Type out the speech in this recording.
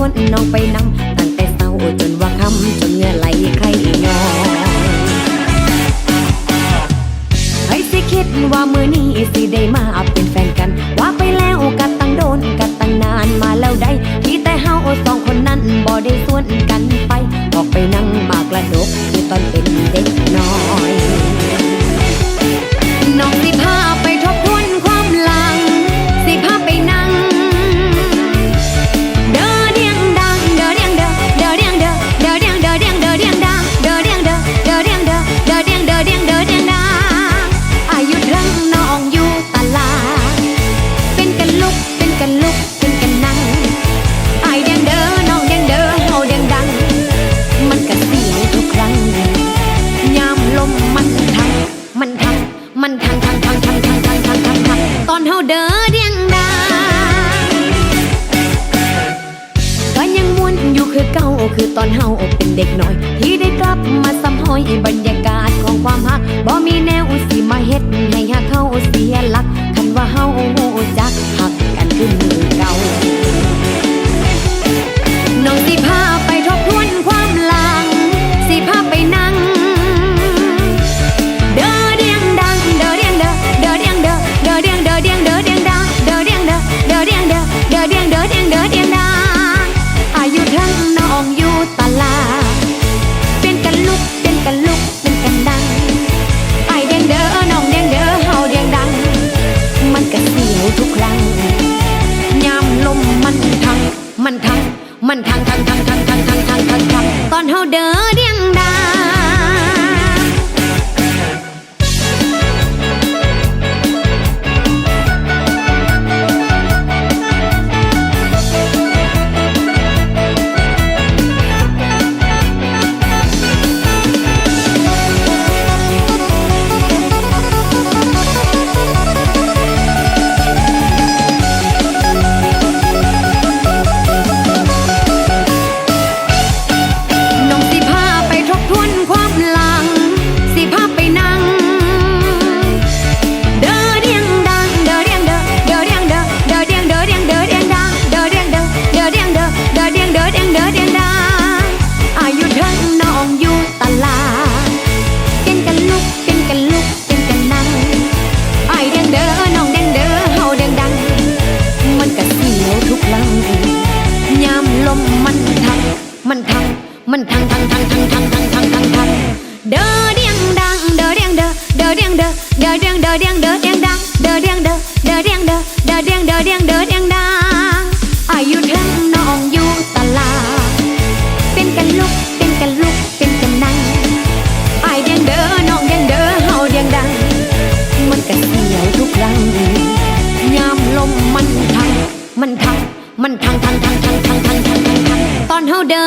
วนน้องไปนำตั้งแต่เช้าจนว่าคำจนเงื่อไหลใครย้อยไอ้สิคิดว่ามือนี้สิได้มาเป็นแฟนกัน ว่าไปแล้วกัดตั้งโดนกัดตั้งนานมาแล้วได้ที่แต่เฮาสองคนนั้นบ่ได้ส่วนกันไป ออกไปนั่งมากระดกคือตอนเป็นเด็กน้อย คือตอนเฮาเป็นเด็กน้อย ที่ได้กลับมาซ้ำหอยบรรยา ทุกครั้งยามลมมันทังมันทังมันทังทังทังทังทังทังทังทังทังตอนเฮาเดินเดียงดา เดียงดังเดอเดียงเดอเดอเดียงเดอเดอเดียงเดอเดียงเดอเดียงดังเดอเดียงเดอเดอเดียงเดอเดอเดียงเดอเดียงเดอเดียงดังอายุเทิงน้องอยู่ตลาดเป็นกันลุกเป็นกันลุกเป็นกันนั่งอายเดียงเดอน้องเดียงเดอเฮาเดียงดัง มันก็เสียวทุกครั้งยามลมมันทังมันทังมันทังทังทังทังทังทังทังทังตอนเฮาเดอ